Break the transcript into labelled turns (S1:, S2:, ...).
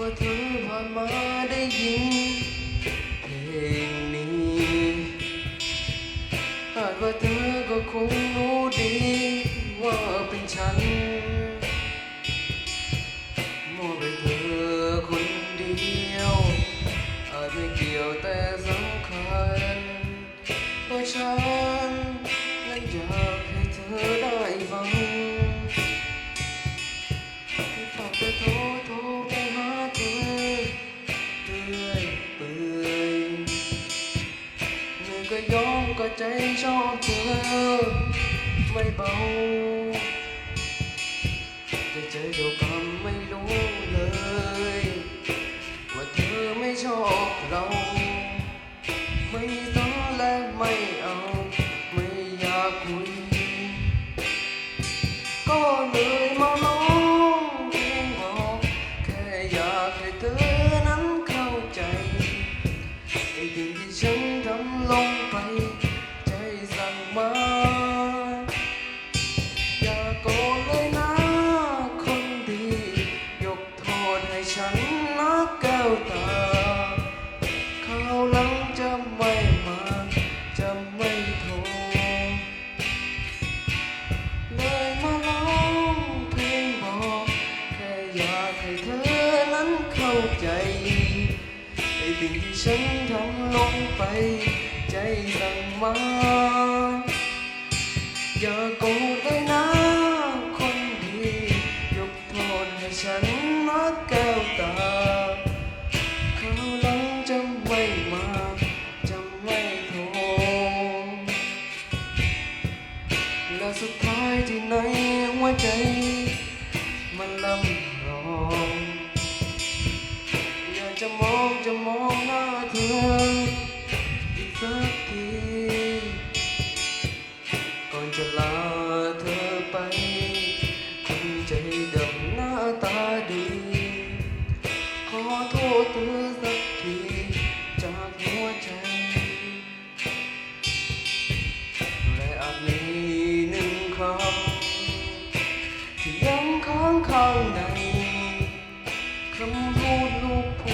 S1: ว่าเธอผ่านมาได้ยินเพลงนี้คาดว่าเธอก็คงรู้ดีว่าเป็นฉันมอบให้เธอคนเดียวอาจไม่เกี่ยวแต่สำคัญเพราะฉันนั้นอยากให้เธอได้ฟัง ก็ยอมก็ใจชอบเธอ ไม่เบาจะเจอเจ้ากรรมไม่รู้เลย ว่าเธอไม่ชอบเรา ไม่สนและไม่เอา ไม่อยากคุย ก็เลยากให้เธอนั้นเข้าใจไอ้สิ่งที่ฉันทำลงไป ใจสั่งมาอย่าโกรธเลยนะคนดี ยกโทษให้ฉันนะแก้วตาคราวหลังจะไม่มาจะไม่โทรและสุดท้ายที่ไหนหัวใจ มันลำร้ องอยากจะมองจะมองหน้าเธออีกสักทีก่อนจะลาเธอไปคนใจดำหน้าตาดี ขอโทษเธอสักทีจากหัวใจและอาจมีหนึ่งคำที่ยังค้างข้างใน mundo